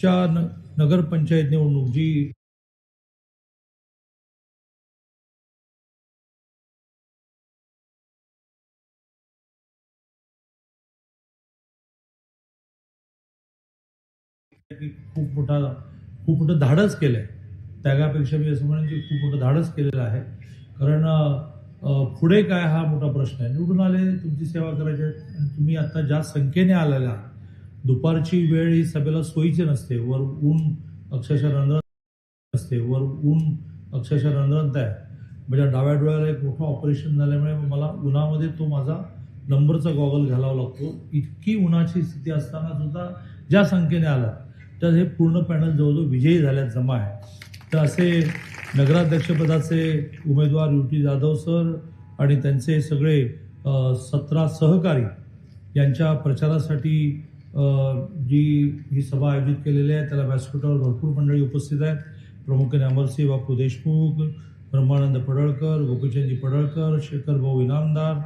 च्या न नगरपंचायत निवडणूक जी की खूप मोठा खूप मोठं धाडस केलं आहे त्यागापेक्षा मी असं म्हणेन की खूप मोठं धाडस केलेलं आहे. कारण पुढे काय हा मोठा प्रश्न आहे. निवडून आले तुमची सेवा करायची आहे आणि तुम्ही आता ज्या संख्येने आलेला आहात, दुपारची वेळ ही सभेला सोयीची नसते. वर ऊन अक्षरशः रणरण असते. वर ऊन अक्षरशः रणरणत आहे माझ्या डाव्या डोळ्याला एक मोठं ऑपरेशन झाल्यामुळे मला उन्हामध्ये तो माझा नंबरचा गॉगल घालावा लागतो. इतकी उन्हाची स्थिती असताना सुद्धा ज्या संख्येने आला तर हे पूर्ण पॅनल जवळजवळ विजयी झाल्यात जमा आहे. तर असे नगराध्यक्षपदाचे उमेदवार युटी जाधव सर आणि त्यांचे सगळे सतरा सहकारी यांच्या प्रचारासाठी जी ही सभा आयोजित केलेली आहे त्याला व्यासपीठावर भरपूर मंडळी उपस्थित आहेत. प्रामुख्याने अमरसिंह बापू देशमुख ब्रह्मानंद पडळकर गोपीचंदजी पडळकर शेखर भाऊ इनामदार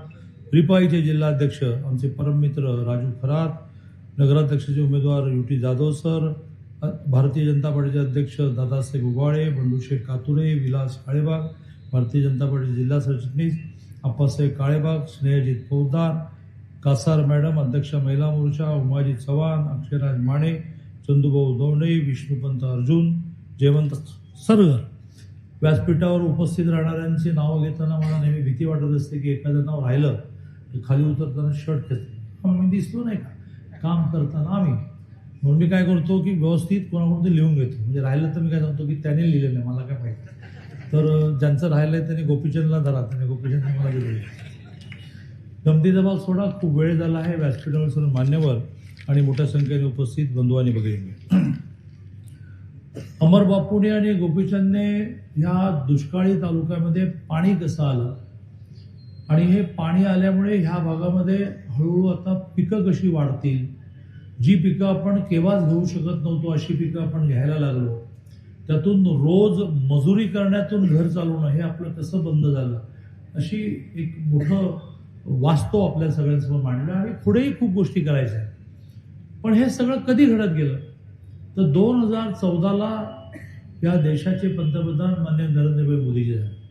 रिपाईचे जिल्हाध्यक्ष आमचे परममित्र राजू खरात नगराध्यक्षाचे उमेदवार युटी जाधव सर भारतीय जनता पार्टीचे अध्यक्ष दादासाहेब उबाळे बंडूशेख कातुरे विलास काळेबाग भारतीय जनता पार्टीचे जिल्हा सरचिटणीस आप्पासाहेब काळेबाग स्नेहजित फौजदार कासार मॅडम अध्यक्ष महिला मोर्चा उमाजी चव्हाण अक्षयराज माने चंदूभाऊ दौंडे विष्णुपंत अर्जुन जयवंत सरगर. व्यासपीठावर उपस्थित राहणाऱ्यांची नावं घेताना मला नेहमी भीती वाटत असते की एखादं नाव राहिलं तर खाली उतरताना शर्ट खेचतो. मी दिसलो नाही का? काम करताना आम्ही. म्हणून मी काय करतो की व्यवस्थित कोणाकडून ते लिहून घेतो. म्हणजे राहिलं तर मी काय सांगतो की त्याने लिहिलेलं आहे मला काय माहिती तर ज्यांचं राहिलं आहे त्याने गोपीचंदला धरा त्याने गोपीचंद मला दिलेलं गमतीचा भाग सोडा खूप वेळ झाला आहे व्यासपीठावर सर्व मान्यवर आणि मोठ्या संख्येने उपस्थित बंधू आणि भगिनी अमर बापूने आणि गोपीचंदने ह्या दुष्काळी तालुक्यामध्ये पाणी कसं आलं? आणि हे पाणी आल्यामुळे ह्या भागामध्ये हळूहळू आता पिकं कशी वाढतील? जी पिकं आपण केव्हाच घेऊ शकत नव्हतो अशी पिकं आपण घ्यायला लागलो. त्यातून रोज मजुरी करण्यातून घर चालवणं हे आपलं कसं बंद झालं? अशी एक मोठं वास्तव आपल्या सगळ्यांसमोर मांडलं आणि पुढेही खूप गोष्टी करायच्या पण हे सगळं कधी घडत गेलं? तर दोन हजार चौदाला या देशाचे पंतप्रधान मान्य नरेंद्रभाई मोदीजी झाले.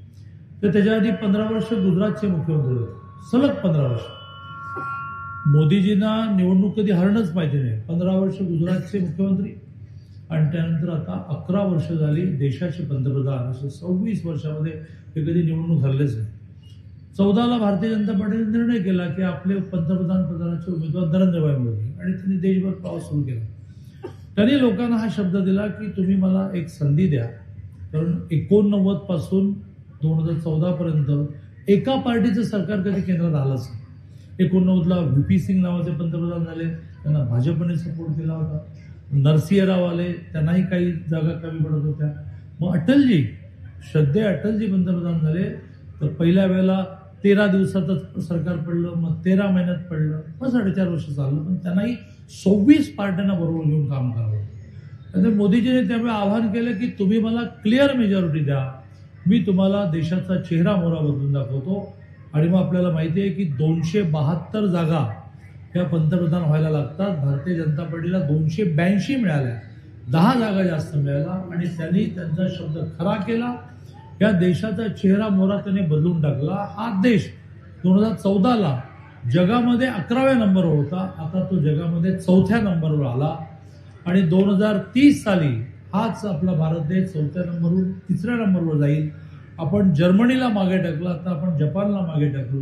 तर त्याच्या आधी पंधरा वर्ष गुजरातचे मुख्यमंत्री होते. सलग पंधरा वर्ष. मोदीजींना निवडणूक कधी हरणच पाहिजे नाही. पंधरा वर्ष गुजरातचे मुख्यमंत्री आणि त्यानंतर आता अकरा वर्ष झाली देशाचे पंतप्रधान. असं सव्वीस वर्षामध्ये हे कधी निवडणूक हरलेच नाही. चौदाला भारतीय जनता पार्टीने निर्णय केला की आपले पंतप्रधान प्रधानाचे उमेदवार नरेंद्रभाई मोदी आणि त्यांनी देशभर प्रवास सुरू केला. त्यांनी लोकांना हा शब्द दिला की तुम्ही मला एक संधी द्या. कारण एकोणनव्वदपासून दोन हजार चौदा पर्यंत एका पार्टीचं सरकार कधी केंद्रात आलंच नाही. एकोणनव्वदला व्ही पी सिंग नावाचे पंतप्रधान झाले त्यांना भाजपने सपोर्ट केला होता. नरसिंह राव आले त्यांनाही काही जागा कमी पडत होत्या. मग अटलजी श्रद्धे अटलजी पंतप्रधान झाले तर पहिल्या वेळेला तेरा दिवसातच सरकार पडलं मग तेरा महिन्यात पडलं मग साडेचार वर्ष चाललं. पण त्यांनाही सव्वीस पार्ट्यांना बरोबर घेऊन काम करावं आणि मोदीजीने त्यामुळे आवाहन केलं की तुम्ही मला क्लिअर मेजॉरिटी द्या. मी तुम्हाला देशाचा चेहरा मोहरा बदलून दाखवतो. आणि मग आपल्याला माहिती आहे की दोनशे बहात्तर जागा ह्या पंतप्रधान व्हायला लागतात. भारतीय जनता पार्टीला दोनशे ब्याऐंशी मिळाल्या. दहा जागा जास्त मिळाल्या आणि त्यांनी त्यांचा शब्द खरा केला. या देशाचा चेहरा मोहरा त्याने बदलून टाकला. हा देश दोन हजार चौदाला जगामध्ये अकराव्या नंबरवर होता. आता तो जगामध्ये चौथ्या नंबरवर आला. आणि दोन हजार तीस साली हाच आपला भारत देश चौथ्या नंबरवर तिसऱ्या नंबरवर जाईल. आपण जर्मनीला मागे टाकलं आता आपण जपानला मागे टाकलो.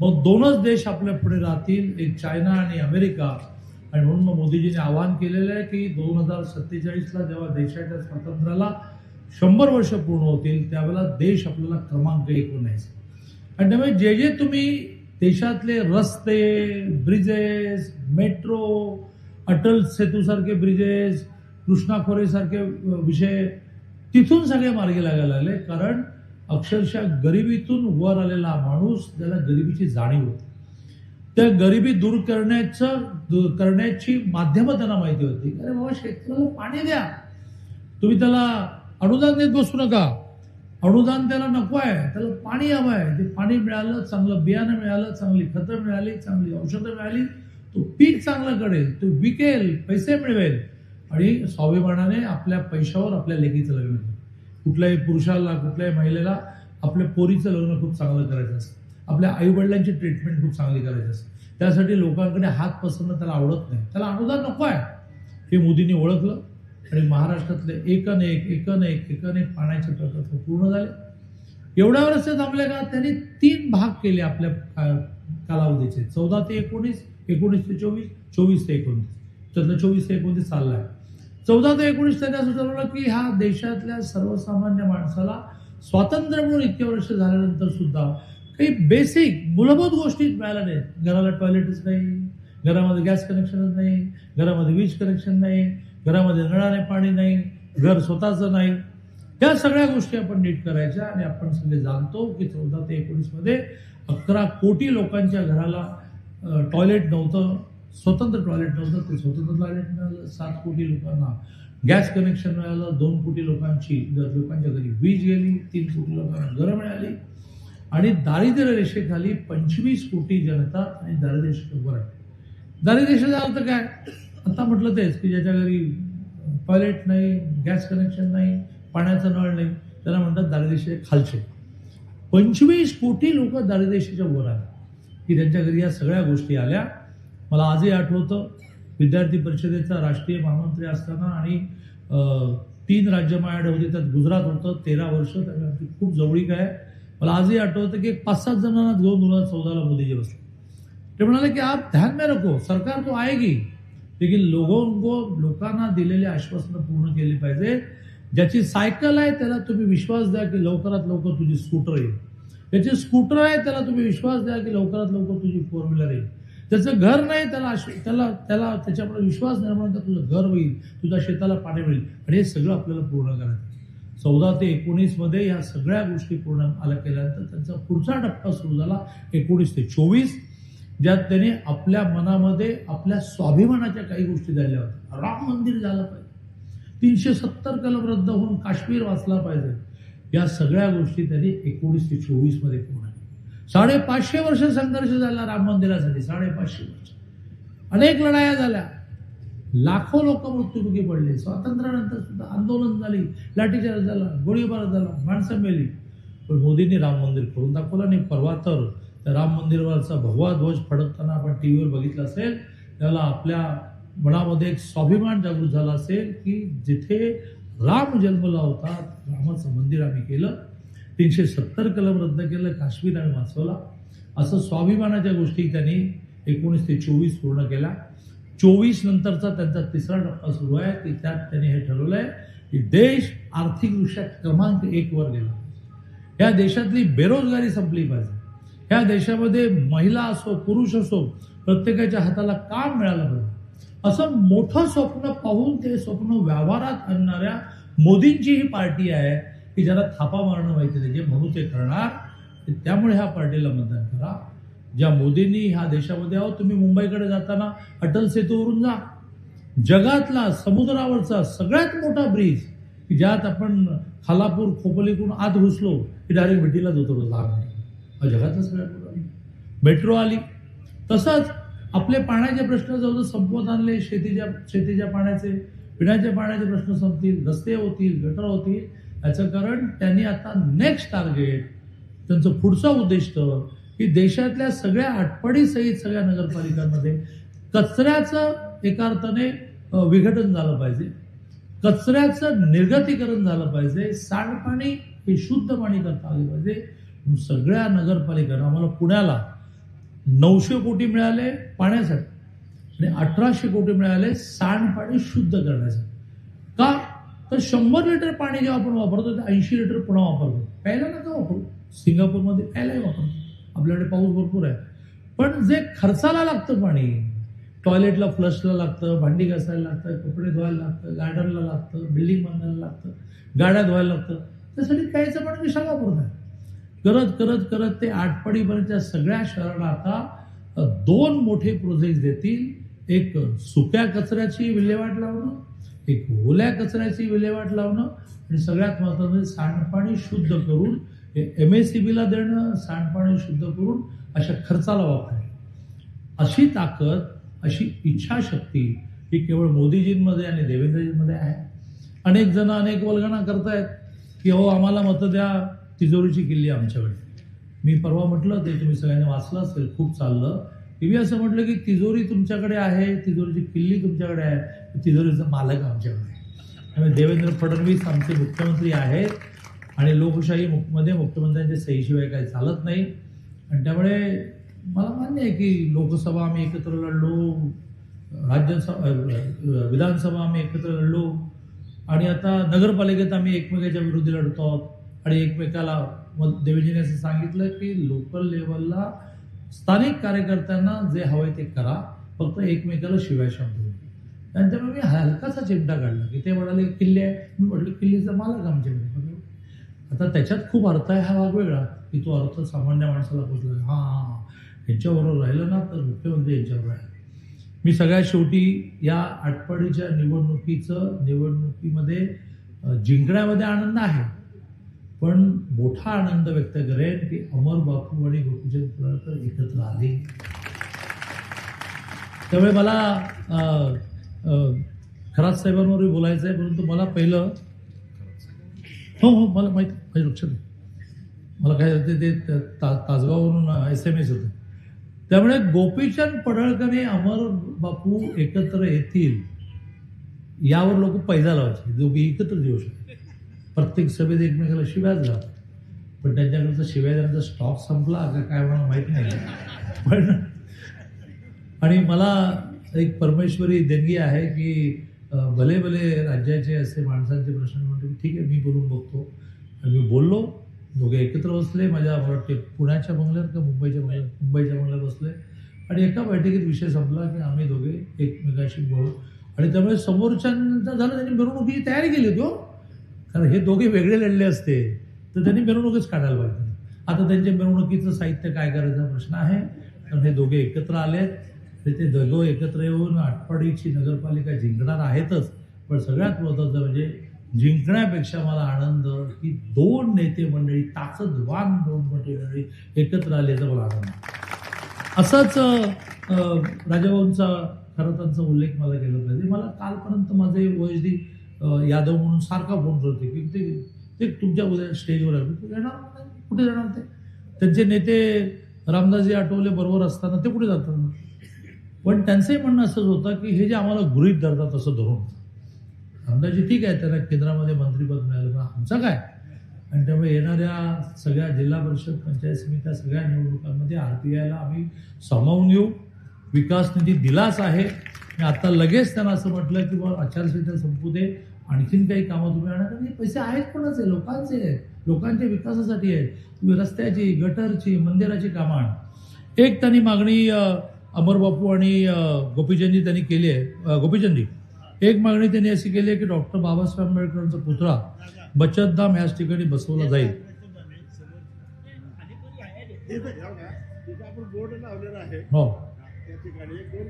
मग दोनच देश आपल्या पुढे राहतील एक चायना आणि अमेरिका. आणि म्हणून मग मोदीजींनी आवाहन केलेलं आहे की दोन हजार सत्तेचाळीसला जेव्हा देशाच्या स्वातंत्र्याला शंभर वर्ष पूर्ण होतील त्यावेळेला देश आपल्याला क्रमांक एक म्हणायचा आणि त्यामुळे जे जे तुम्ही देशातले रस्ते ब्रिजेस मेट्रो अटल सेतूसारखे ब्रिजेस कृष्णा खोरेसारखे विषय तिथून सगळे मार्गी लागायला लागले कारण अक्षरशः गरिबीतून वर आलेला माणूस त्याला गरिबीची जाणीव होती. त्या गरिबी दूर करण्याचं दूर करण्याची माध्यमं त्यांना माहिती होती. अरे बाबा शेतकऱ्याला पाणी द्या. तुम्ही त्याला अनुदान देत बसू नका. अनुदान त्याला नको आहे. त्याला पाणी हवं आहे. ते पाणी मिळालं चांगलं बियाणं मिळालं चांगली खतं मिळाली चांगली औषधं मिळाली तो पीक चांगलं करेल तो विकेल पैसे मिळवेल. आणि स्वाभिमानाने आपल्या पैशावर आपल्या लेकीचं लग्न कुठल्याही पुरुषाला कुठल्याही महिलेला आपल्या पोरीचं लग्न खूप चांगलं करायचं असतं. आपल्या आईवडिलांची ट्रीटमेंट खूप चांगली करायची असते. त्यासाठी लोकांकडे हात पसरणं त्याला आवडत नाही. त्याला अनुदान नको आहे. हे मोदींनी ओळखलं. आणि महाराष्ट्रातले एकन एक एकन एक एकन एक पाण्याचे प्रकल्प पूर्ण झाले. एवढ्या वर्ष थांबले का त्यांनी तीन भाग केले आपल्या का- कालावधीचे. चौदा ते एकोणीस एकोणीस ते चोवीस चोवीस ते एकोणीस त्यातलं चोवीस ते एकोणीस चाललाय. चौदा ते एकोणीस त्यांनी असं ठरवलं की ह्या देशातल्या सर्वसामान्य माणसाला स्वातंत्र्य म्हणून इतके वर्ष झाल्यानंतर सुद्धा काही बेसिक मूलभूत गोष्टी मिळाल्या नाहीत. घराला टॉयलेटच नाही घरामध्ये गॅस कनेक्शनच नाही घरामध्ये वीज कनेक्शन नाही घरामध्ये नळाने पाणी नाही घर स्वतःचं नाही. त्या सगळ्या गोष्टी आपण नीट करायच्या आणि आपण सगळे जाणतो की चौदा ते एकोणीसमध्ये अकरा कोटी लोकांच्या घराला टॉयलेट नव्हतं स्वतंत्र टॉयलेट नव्हतं. ते स्वतंत्र टॉयलेट मिळालं सात कोटी लोकांना गॅस कनेक्शन मिळालं दोन कोटी लोकांची लोकांच्या घरी वीज गेली तीन कोटी लोकांना घरं मिळाली. आणि दारिद्र्य रेषेखाली पंचवीस कोटी जनता आणि दारिद्र्य रेषेवर आहे. दारिद्र्य झालं तर काय? आता म्हटलं तेच की ज्याच्या घरी टॉयलेट नाही गॅस कनेक्शन नाही पाण्याचं नळ नाही त्याला म्हणतात दारिद्र्य खालचे. पंचवीस कोटी लोक दारिद्र्य वर आले. की त्यांच्या घरी या सगळ्या गोष्टी आल्या. मला आजही आठवतं विद्यार्थी परिषदेचा राष्ट्रीय महामंत्री असताना आणि तीन राज्य माझ्याकडे होते त्यात गुजरात होतं तेरा वर्ष त्याच्यावरती खूप जवळीक आहे. मला आजही आठवतं की एक पाच सात जणांना घेऊन दोन हजार चौदाला मोदीजी बसले. ते म्हणाले की आप ध्यान में रखो सरकार तो आएगी. लेकिन लोगों को लोकांना दिलेले आश्वासनं पूर्ण केली पाहिजे. ज्याची सायकल आहे त्याला तुम्ही विश्वास द्या की लवकरात लवकर तुझी स्कूटर येईल. ज्याची स्कूटर आहे त्याला तुम्ही विश्वास द्या की लवकरात लवकर तुझी फोर व्हीलर येईल. त्याचं घर नाही त्याला त्याला त्याला त्याच्यामुळे विश्वास निर्माण कर तुझं घर होईल तुझ्या शेताला पाणी मिळेल. आणि हे सगळं आपल्याला पूर्ण करायचं चौदा ते एकोणीसमध्ये या सगळ्या गोष्टी पूर्ण आल्या केल्यानंतर त्यांचा पुढचा टप्पा सुरू झाला एकोणीस ते चोवीस. ज्यात त्याने आपल्या मनामध्ये आपल्या स्वाभिमानाच्या काही गोष्टी झाल्या होत्या राम मंदिर झालं पाहिजे. तीनशे सत्तर कलम रद्द होऊन काश्मीर वाचला पाहिजे. या सगळ्या गोष्टी त्यांनी एकोणीसशे चोवीसमध्ये पूर्ण केल्या. साडेपाचशे वर्ष संघर्ष झाला राम मंदिरासाठी. साडेपाचशे वर्ष. अनेक लढाया झाल्या. लाखो लोक मृत्युमुखी पडले. स्वातंत्र्यानंतर सुद्धा आंदोलन झाली. लाठीचार्ज झाला गोळीबार झाला माणसं मेली. पण मोदींनी राम मंदिर करून दाखवलं आणि परवा तर राम मंदिरवरचा भगवा ध्वज फडकताना आपण टी व्हीवर बघितलं असेल त्याला आपल्या मनामध्ये एक स्वाभिमान जागृत झाला असेल की जिथे राम जन्मला होता रामाचं मंदिर आम्ही केलं तीनशे सत्तर कलम रद्द केलं काश्मीर आम्ही वाचवला. असं स्वाभिमानाच्या गोष्टी त्यांनी एकोणीस ते चोवीस पूर्ण केल्या. चोवीस नंतरचा त्यांचा तिसरा टप्पा सुरू आहे की त्यात त्यांनी हे ठरवलं आहे की देश आर्थिकदृष्ट्या क्रमांक एकवर गेला. या देशातली बेरोजगारी संपली पाहिजे. ह्या देशामध्ये महिला असो पुरुष असो प्रत्येकाच्या हाताला काम मिळालं पाहिजे. असं मोठं स्वप्न पाहून ते स्वप्न व्यवहारात आणणाऱ्या मोदींची ही पार्टी आहे की ज्याला थापा मारणं माहिती नाही जे म्हणू ते करणार त्यामुळे ह्या पार्टीला मतदान करा. ज्या मोदींनी ह्या देशामध्ये आहो तुम्ही मुंबईकडे जाताना अटल सेतूवरून जा. जगातला समुद्रावरचा सगळ्यात मोठा ब्रिज की ज्यात आपण खालापूर खोपोलीकडून आत घुसलो की डायरेक्ट भेटीलाच उतरू लागणार जगातच हा मेट्रो आली. तसंच आपले पाण्याचे प्रश्न जवळ संपवत आणले. शेतीच्या शेतीच्या पाण्याचे पिण्याच्या पाण्याचे प्रश्न संपतील. रस्ते होतील गटर होतील. याचं कारण त्यांनी आता नेक्स्ट टार्गेट त्यांचं पुढचं उद्दिष्ट की देशातल्या सगळ्या आठवडीसहित सगळ्या नगरपालिकांमध्ये कचऱ्याचं एका अर्थाने विघटन झालं पाहिजे. कचऱ्याचं निर्गतीकरण झालं पाहिजे. सांडपाणी हे शुद्ध पाणी करता आले पाहिजे. सगळ्या नगरपालिकांना आम्हाला पुण्याला नऊशे कोटी मिळाले पाण्यासाठी आणि अठराशे कोटी मिळाले सांडपाणी शुद्ध करण्यासाठी. का? तर शंभर लिटर पाणी जेव्हा आपण वापरतो ते ऐंशी लिटर पुन्हा वापरतो. प्यायला नका वापरू. सिंगापूरमध्ये प्यायलाही वापरतो आपल्याकडे पाऊस भरपूर आहे. पण जे खर्चाला लागतं पाणी टॉयलेटला फ्लशला लागतं भांडी घासायला लागतं कपडे धुवायला लागतं गार्डनला लागतं बिल्डिंग बांधायला लागतं गाड्या धुवायला लागतं. त्यासाठी प्यायचं पाणी कशाला वापरतात करत करत करत ते आटपाडीपर्यंतच्या सगळ्या शहराला आता दोन मोठे प्रोजेक्ट देतील. एक सुक्या कचऱ्याची विल्हेवाट लावणं एक ओल्या कचऱ्याची विल्हेवाट लावणं आणि सगळ्यात महत्त्वाचं म्हणजे सांडपाणी शुद्ध करून एम एस सी बीला देणं सांडपाणी शुद्ध करून अशा खर्चाला वापरणं. अशी ताकद अशी इच्छाशक्ती ही केवळ मोदीजींमध्ये आणि देवेंद्रजींमध्ये आहे. अनेक जण अनेक वल्गणा करतायत की हो आम्हाला मतं द्या तिजोरीची किल्ली आमच्याकडे. मी परवा म्हटलं ते तुम्ही सगळ्यांनी वाचलं असेल खूप चाललं. की मी असं म्हटलं की तिजोरी तुमच्याकडे आहे तिजोरीची किल्ली तुमच्याकडे आहे तिजोरीचा मालक आमच्याकडे आहे. त्यामुळे देवेंद्र फडणवीस आमचे मुख्यमंत्री आहेत आणि लोकशाही मुक- मुख्यमंत्र्यांच्या सहीशिवाय काही चालत नाही. आणि त्यामुळे मला मान्य आहे की लोकसभा आम्ही एकत्र लढलो राज्यसभा विधानसभा आम्ही एकत्र लढलो. आणि आता नगरपालिकेत आम्ही एकमेकाच्या विरोधी लढतो आहोत. आणि एकमेकाला मग देवेजीने असं सांगितलं की लोकल लेवलला स्थानिक कार्यकर्त्यांना जे हवंय ते करा फक्त एकमेकाला शिवाय शब्द होते आणि त्यामुळे मी हलकासा चिमटा काढला की ते म्हणाले किल्ले आहे. मी म्हटलं किल्लेचं मालक आमच्याकडे आता त्याच्यात खूप अर्थ आहे हा भाग वेगळा. की तो अर्थ सामान्य माणसाला पोचला हा हा यांच्याबरोबर राहिलं ना तर मुख्यमंत्री यांच्याबरोबर आहे मी सगळ्यात शेवटी या आठवडीच्या निवडणुकीचं निवडणुकीमध्ये जिंकण्यामध्ये आनंद आहे. पण मोठा आनंद व्यक्त करेन की अमर बापू आणि गोपीचंद पडळकर एकत्र आले. त्यामुळे मला अ, खरात बोलायचं आहे परंतु मला पहिलं हो हो मला माहिती माझ्या लक्षात मला काय ते ते ता- तासगाववरून एस एम एस होतं. त्यामुळे गोपीचंद पडळकरने अमर बापू एकत्र येतील यावर लोक पैदा लावायचे. दोघे एकत्र येऊ शकतात. प्रत्येक सभेत एकमेकाला शिव्याच घालतात पण त्यांच्याकडचा शिव्या स्टॉक संपला का काय मला माहीत नाही. पण आणि मला एक परमेश्वरी देणगी आहे की भले भले राज्याचे असे माणसांचे प्रश्न म्हणतो ठीक आहे मी बोलून बघतो. आणि मी बोललो दोघे एकत्र बसले माझ्या मला वाटते पुण्याच्या बंगल्यात का मुंबईच्या बंगल्यात मुंबईच्या बंगल्यात बसले. आणि एका बैठकीत विषय संपला की आम्ही दोघे एकमेकाशी बोलू आणि त्यामुळे समोरच्यांचा झालं त्यांनी मिरवणुकीची तयारी केली होती हो. कारण हे दोघे वेगळे लढले असते तर त्यांनी मिरवणूकच काढायला पाहिजे. आता त्यांच्या मिरवणुकीचं साहित्य काय करायचा प्रश्न आहे? कारण हे दोघे एकत्र आले तर ते दोघं एकत्र येऊन आटपाडीची नगरपालिका जिंकणार आहेतच. पण सगळ्यात महत्त्वाचं म्हणजे जिंकण्यापेक्षा मला आनंद की दोन नेते मंडळी ताकदवान दोन मंडळी मंडळी एकत्र आल्याचा मला आनंद असंच असाच खरं त्यांचा उल्लेख मला केला पाहिजे. मला कालपर्यंत माझे वैजदी डी यादव म्हणून सारखा फोन करते की ते ते तुमच्या उद्या स्टेजवर येणार कुठे जाणार ते? त्यांचे नेते रामदासजी आठवले बरोबर असताना ते कुठे जातात? पण त्यांचंही म्हणणं असंच होतं की हे जे आम्हाला गृहीत धरतात असं धरून. रामदासजी ठीक आहे त्यांना केंद्रामध्ये मंत्रीपद मिळालं पण आमचं काय? आणि त्यामुळे येणाऱ्या सगळ्या जिल्हा परिषद पंचायत समित्या सगळ्या निवडणुकांमध्ये आर पी आयला आम्ही सामावून घेऊ. विकास निधी दिलाच आहे. आता लगेच त्यांना असं म्हटलं की बाबा आचारसंहिता संपू दे आणखीन काही कामं तुम्ही आणा. कारण हे पैसे आहेत कोणाचे? लोकांचे आहेत. लोकांच्या विकासासाठी आहेत. तुम्ही रस्त्याची गटरची मंदिराची कामं आणा. एक त्यांनी मागणी अमर बापू आणि गोपीचंदी त्यांनी केली आहे. गोपीचंदी एक मागणी त्यांनी अशी केली आहे की डॉक्टर बाबासाहेब आंबेडकरांचा पुतळा बचतधाम ह्याच ठिकाणी बसवला जाईल. हो.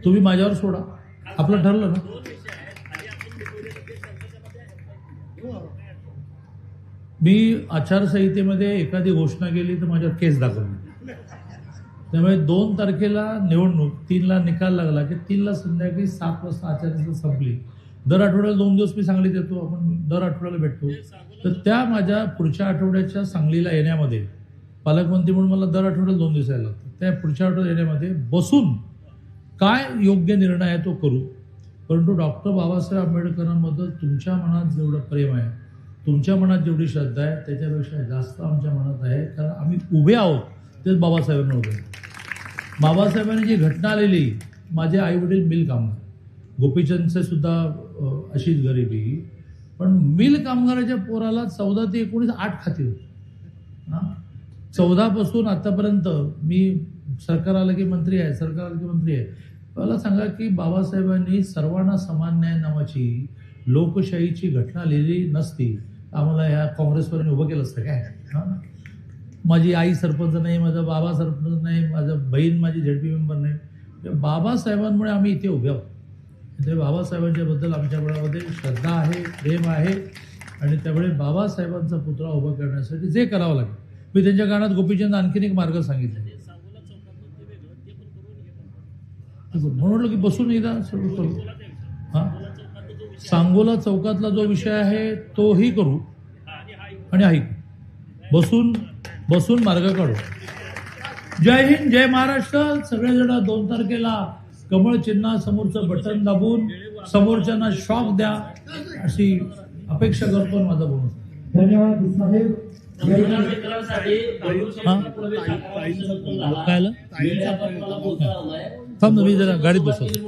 तुम्ही माझ्यावर सोडा. आपलं ठरलं ना? मी आचारसंहितेमध्ये एखादी घोषणा केली तर माझ्यावर केस दाखवली त्यामुळे दोन तारखेला निवडणूक तीनला निकाल लागला की तीनला संध्याकाळी सात वाजता आचारसंहिता संपली. दर आठवड्याला दोन दिवस मी सांगलीत येतो आपण दर आठवड्याला भेटतो. तर त्या माझ्या पुढच्या आठवड्याच्या सांगलीला येण्यामध्ये पालकमंत्री म्हणून मला दर आठवड्याला दोन दिवस यायला लागतात. त्या पुढच्या आठवड्यात येण्यामध्ये बसून काय योग्य निर्णय आहे तो करू. परंतु डॉक्टर बाबासाहेब आंबेडकरांबद्दल तुमच्या मनात जेवढं प्रेम आहे तुमच्या मनात जेवढी श्रद्धा आहे त्याच्यापेक्षा जास्त आमच्या मनात आहे. कारण आम्ही उभे आहोत तेच बाबासाहेबांना उभे बाबासाहेबांनी जी घटना आलेली माझे आई वडील मिल कामगार. गोपीचंदचे सुद्धा अशीच गरिबी. पण मिल कामगाराच्या पोराला चौदा ते एकोणीस आठ खाती होती. हां? चौदापासून आतापर्यंत मी सरकार आलं की मंत्री आहे सरकार आलं की मंत्री आहे. मला सांगा की बाबासाहेबांनी सर्वांना समान न्याय नावाची लोकशाहीची घटना लिहिली नसती. आम्हाला ह्या काँग्रेसवरून उभं केलं असतं काय? हां? माझी आई सरपंच नाही माझा बाबा सरपंच नाही माझं बहीण माझी झेडपी मेंबर नाही. म्हणजे बाबासाहेबांमुळे आम्ही इथे उभे आहोत. ते बाबासाहेबांच्या बद्दल आमच्या मनामध्ये श्रद्धा आहे प्रेम आहे. आणि त्यामुळे बाबासाहेबांचा पुतळा उभा करण्यासाठी जे करावं लागेल. मी त्यांच्या कानात गोपीचंद आणखीन एक मार्ग सांगितले. म्हणून की बसून एकदा सुरू करू. सांगोला चौकातला जो विषय आहे तोही करू आणि ऐकू बसून बसून मार्ग काढू. जय हिंद जय महाराष्ट्र. सगळेजण दोन तारखेला कमळ चिन्हा समोरचं बटन दाबून समोरच्यांना शॉक द्या अशी अपेक्षा करतो माझा बोलून. धन्यवाद हा? काय? थांब ना, मी जरा गाडीत बसवतो.